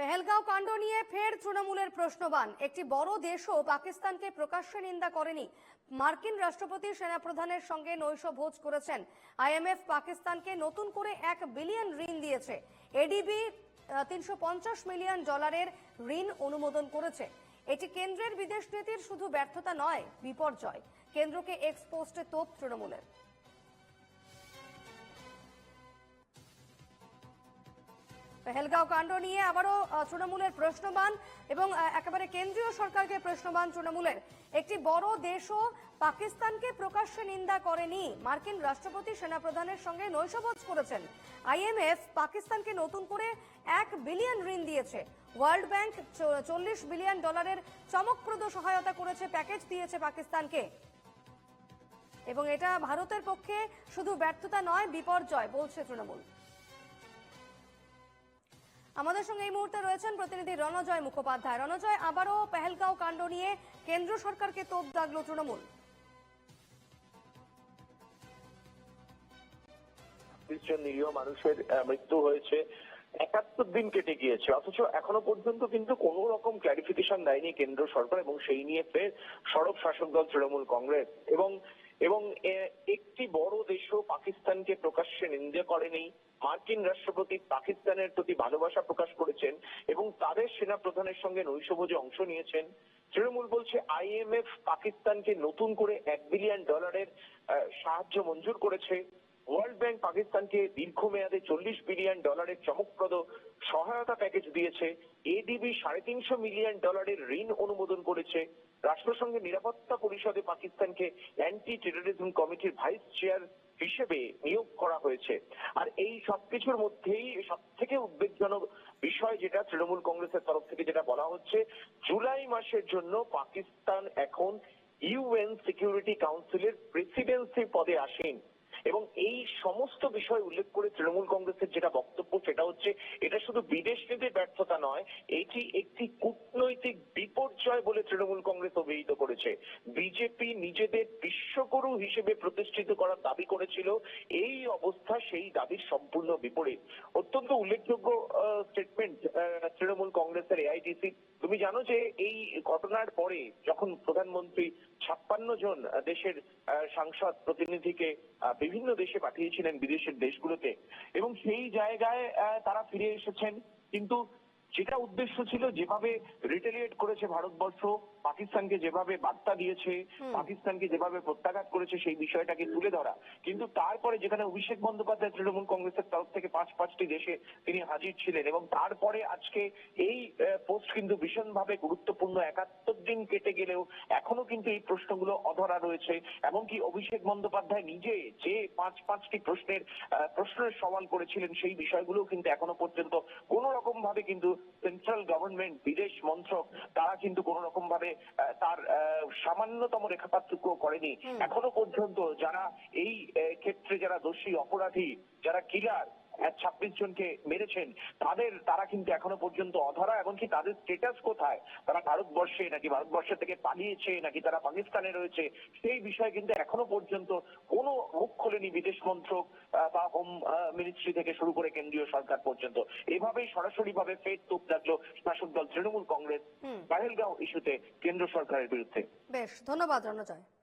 পেহেলগাঁও কাণ্ড নিয়ে ফের তৃণমূলের প্রশ্নবান। একটি বড় দেশও পাকিস্তানকে প্রকাশ্যে নিন্দা করেনি। মার্কিন রাষ্ট্রপতি সেনাপ্রধানের সঙ্গে নৈশ ভোজ করেছেন। আইএমএফ পাকিস্তানকে নতুন করে এক বিলিয়ন ঋণ দিয়েছে। এডিবি তিনশো পঞ্চাশ মিলিয়ন ডলারের ঋণ অনুমোদন করেছে। এটি কেন্দ্রের বিদেশ নীতির শুধু ব্যর্থতা নয়, বিপর্যয়। কেন্দ্রকে এক্সপোস্টে তোপ তৃণমূলের। পেহেলগাঁও কাণ্ড নিয়ে আবারও তৃণমূলের প্রশ্নবান এবং একেবারে কেন্দ্রীয় সরকারকে প্রশ্নবান তৃণমূলের। একটি বড় দেশও পাকিস্তানকে প্রকাশ্যে নিন্দা করেনি। মার্কিন রাষ্ট্রপতি সেনাপ্রধানের সঙ্গে নৈশভোজ করেছেন। আইএমএফ পাকিস্তানকে নতুন করে এক বিলিয়ন ঋণ দিয়েছে। ওয়ার্ল্ড ব্যাংক চল্লিশ বিলিয়ন ডলারের চমকপ্রদ সহায়তা করেছে, প্যাকেজ দিয়েছে পাকিস্তানকে। এবং এটা ভারতের পক্ষে শুধু ব্যর্থতা নয়, বিপর্যয়, বলছে তৃণমূল। আমাদের সঙ্গে এই মুহূর্তে রয়েছেন প্রতিনিধি রণজয় মুখোপাধ্যায়। রণজয়, আবারও পেহেলগাঁও কাণ্ড নিয়ে কেন্দ্র সরকারকে তোপ দাগলো তৃণমূল। নিরীহ মানুষের মৃত্যু হয়েছে। একাত্তর দিন কেটে গিয়েছে। অথচ এখনও পর্যন্ত কিন্তু কোন রকম ক্লারিফিকেশন দেয়নি কেন্দ্র সরকার এবং সেই নিয়ে ফের সড়ক শাসক দল তৃণমূল কংগ্রেস। এবং এবং একটি বড় দেশও পাকিস্তানকে প্রকাশ্যে নিন্দা করেনি। মার্কিন রাষ্ট্রপতি পাকিস্তানের প্রতি ভালোবাসা প্রকাশ করেছেন এবং তাদের সেনা প্রধানের সঙ্গে নৈশভোজে অংশ নিয়েছেন। তৃণমূল বলছে আইএমএফ পাকিস্তানকে নতুন করে এক বিলিয়ন ডলারের সাহায্য মঞ্জুর করেছে। ওয়ার্ল্ড ব্যাংক পাকিস্তানকে দীর্ঘমেয়াদে চল্লিশ বিলিয়ন ডলারের চমকপ্রদ সহায়তা প্যাকেজ দিয়েছে। এডিবি সাড়ে তিনশো মিলিয়ন ডলারের ঋণ অনুমোদন করেছে। রাষ্ট্রসংঘের নিরাপত্তা পরিষদে পাকিস্তানকে অ্যান্টি টেরোরিজম কমিটির ভাইস চেয়ার হিসেবে নিয়োগ করা হয়েছে। আর এই সবকিছুর মধ্যেই সব থেকে উদ্বেগজনক বিষয় যেটা তৃণমূল কংগ্রেসের তরফ থেকে যেটা বলা হচ্ছে, জুলাই মাসের জন্য পাকিস্তান এখন ইউএন সিকিউরিটি কাউন্সিলের প্রেসিডেন্সি পদে আসেন। এবং এই সমস্ত বিষয় উল্লেখ করে তৃণমূল কংগ্রেসের যেটা বক্তব্য সেটা হচ্ছে, এটা শুধু বিদেশ নীতির ব্যর্থতা নয়, এটি একটি কূটনৈতিক বিপর্যয় বলে তৃণমূল কংগ্রেস অভিহিত করেছে। বিজেপি নিজেদের বিশ্বগুরু হিসেবে প্রতিষ্ঠিত করার দাবি করেছিল। এই অবস্থা, সেই দাবির সম্পূর্ণ বিপরীত। অত্যন্ত উল্লেখযোগ্য স্টেটমেন্ট তৃণমূল কংগ্রেসের এআইটিসি তুমি জানো যে এই ঘটনার পরে যখন প্রধানমন্ত্রী ছাপ্পান্ন জন দেশের সাংসদ, প্রতিনিধিকে বিভিন্ন দেশে পাঠিয়েছিলেন বিদেশের দেশগুলোতে এবং সেই জায়গায় তারা ফিরে এসেছেন। কিন্তু যেটা উদ্দেশ্য ছিল যেভাবে রিটেলিয়েট করেছে ভারতবর্ষ পাকিস্তানকে যেভাবে বার্তা দিয়েছে পাকিস্তানকে যেভাবে প্রত্যাঘাত করেছে সেই বিষয়টাকে তুলে ধরা। কিন্তু তারপরে যেখানে অভিষেক বন্দ্যোপাধ্যায় তৃণমূল কংগ্রেসের তরফ থেকে পাঁচ পাঁচটি দেশে তিনি হাজির ছিলেন এবং তারপরে আজকে এই পোস্ট কিন্তু ভীষণভাবে গুরুত্বপূর্ণ একাত্তর দিন কেটে গেলেও এখনও কিন্তু এই প্রশ্নগুলো অধরা রয়েছে। এমনকি অভিষেক বন্দ্যোপাধ্যায় নিজে যে পাঁচ পাঁচটি প্রশ্নের প্রশ্নের সওয়াল করেছিলেন সেই বিষয়গুলো কিন্তু এখনও পর্যন্ত কোন রকম ভাবে কিন্তু সেন্ট্রাল গভর্নমেন্ট বিদেশ মন্ত্রক তারা কিন্তু কোন রকম ভাবে তার আহ, সামান্যতম পার্থক্য করেনি। এখনও পর্যন্ত যারা এই ক্ষেত্রে যারা দোষী অপরাধী যারা কিলার ছাব্বিশ জনকে মেরেছেন। তাদের তারা কিন্তু এখনও পর্যন্ত অধরা এমনকি তাদের স্টেটাস কোথায়? তারা ভারতবর্ষে নাকি ভারতবর্ষ থেকে পালিয়েছে নাকি তারা পাকিস্তানে রয়েছে? সেই বিষয়ে কিন্তু এখনও পর্যন্ত কোনো মুখ খোলেনি বিদেশ মন্ত্রক বা হোম মিনিস্ট্রি থেকে শুরু করে কেন্দ্রীয় সরকার পর্যন্ত। এভাবেই সরাসরি ভাবে ফের তোপ লাগল শাসক দল তৃণমূল কংগ্রেস। পাহেলগাঁও ইস্যুতে কেন্দ্র সরকারের বিরুদ্ধে। বেশ ধন্যবাদ রণজয়।